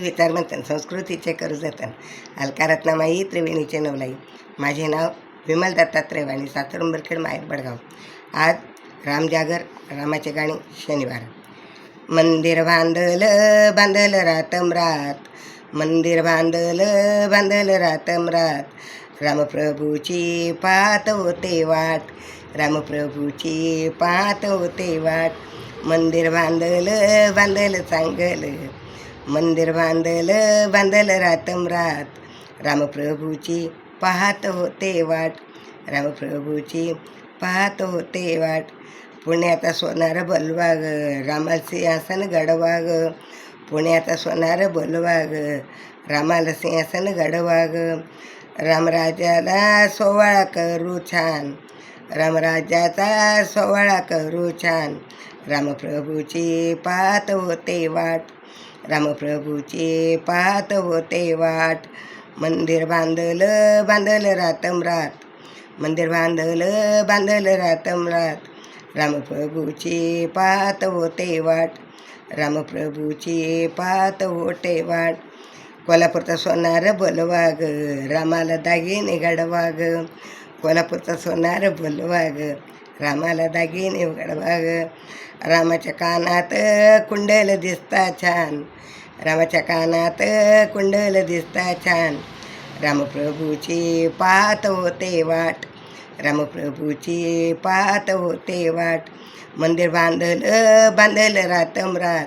विचार मंथन संस्कृतीचे करू जतन अलकारत्नामाई त्रिवेणीचे नवलाई. माझे नाव विमल दत्तात्रय वाणी सातरंबरखेड माहेर बडगाव. आज रामजागर रामाचे गाणे शनिवार. मंदिर बांधल बांधल रातम रात. मंदिर बांधल बांधल रातम रात. रामप्रभूची पाहत होते वाट. रामप्रभूची पाहत होते वाट. मंदिर बांधल बांधल चांगलं. मंदिर बांधल बांधल रातम रात. रामप्रभूची पाहत होते वाट. रामप्रभूची पाहत होते वाट. पुण्याचा सोनार बलवाग ग रामाला सिंहासन पुण्याचा सोनार बलवाग रामाला सिंहासन गडवाग. रामराजाला सोवाळा करू छान. रामराजाचा सोवाळा करू छान. रामप्रभूची पाहत होते वाट. रामप्रभूची पाहत होते वाट. मंदिर बांधलं बांधलं रातमरात मंदिर बांधलं बांधलं रातमरात रात. रामप्रभूची पाहत होते वाट. रामप्रभूची पाहत होते वाट. कोल्हापूरचा सोनार बोलवा रामाला दागिने घडवाग कोल्हापूरचा सोनार बोलवा रामाला दागिने उघड ग रामाच्या कानात कुंडल दिसता छान. रामाच्या कानात कुंडल दिसता छान. रामप्रभूची पाहत होते वाट. रामप्रभूची पाहत होते वाट. मंदिर बांधलं बांधलं रातम रात.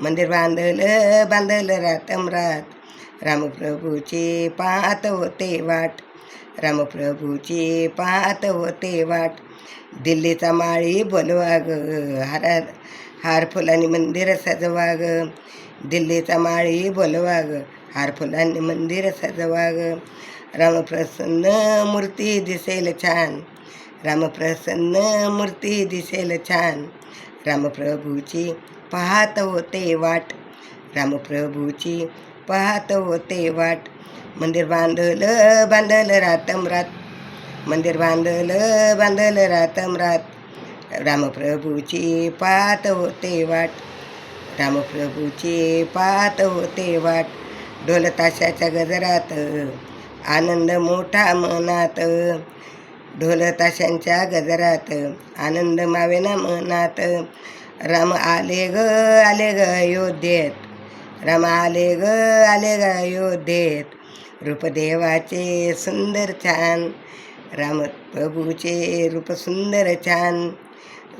मंदिर बांधलं बांधलं रातम रात. रामप्रभूची पाहत होते वाट. रामप्रभूची पाहत होते वाट. दिल्लीचा माळी बोलवा ग हार हार फुलांनी मंदिर सजवा ग दिल्लीचा माळी बोलवा ग हार फुलांनी मंदिर सजवा ग रामप्रसन्न मूर्ती दिसेल छान. रामप्रसन्न मूर्ती दिसेल छान. रामप्रभूची पाहत होते वाट. रामप्रभूची पाहत होते वाट. मंदिर बांधलं बांधलं रातम रात. मंदिर बांधलं बांधलं रातम रात. रामप्रभूची पात होते वाट. रामप्रभूची पात होते वाट. ढोलताशाच्या गजरात आनंद मोठा मनात. ढोलताशांच्या गजरात आनंद मावेना मनात. राम आले ग आले ग अयोध्येत. राम आले ग आले ग अयोध्येत. रूपदेवाचे सुंदर छान. राम प्रभूचे रूप सुंदर छान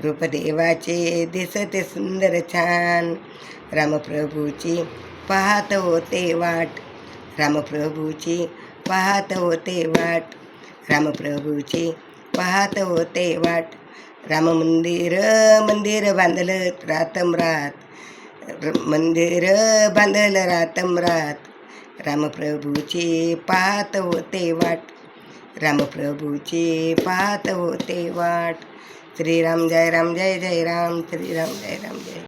रूपदेवाचे दिसते सुंदर छान. रामप्रभूची पाहत होते वाट रामप्रभूची पाहत होते वाट रामप्रभूची पाहत होते वाट. राम मंदिर मंदिर बांधलं रातम रात र- मंदिर बांधलं रातम रात. रामप्रभूची पाहत होते वाट रामप्रभूचे पाहत होते वाट. श्रीराम जय राम जय जय राम श्रीराम जय राम जय